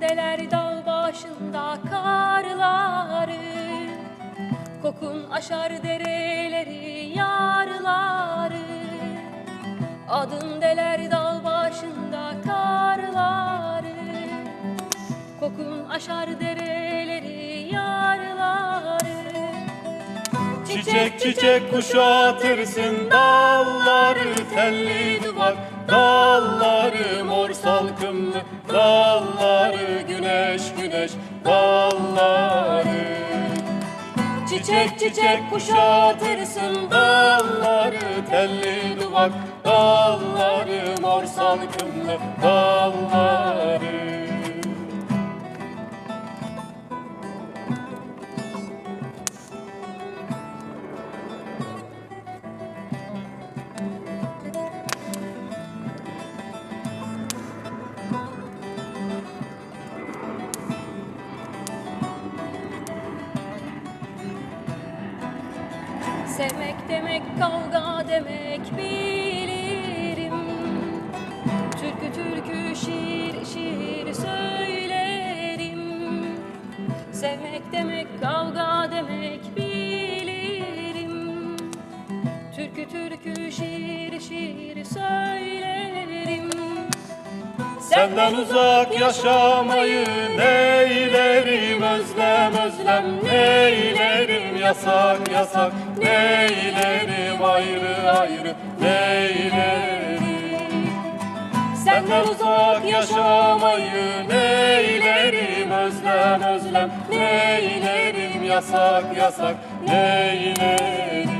deler dağ başında karları Kokun aşar dereleri yarları. Adın deler dağ başında karları Kokun aşar dereleri yarları. Çiçek çiçek kuşatırsın dalları telli duvak Dalları mor salkımlı dalları güneş dalları. Çiçek çiçek kuşatırsın dalları. Telli duvak Dalları mor salkımlı dalları Sevmek demek kavga demek bilirim. Türkü türkü şiir şiir söylerim. Sevmek demek kavga demek bilirim. Türkü türkü şiir şiir söylerim. Senden uzak yaşamayı neylerim özlem neylerim yasak yasak? Neylerim ayrı ayrı? Neylerim Senden uzak yaşamayı neylerim özlem özlem? Neylerim yasak yasak? Neylerim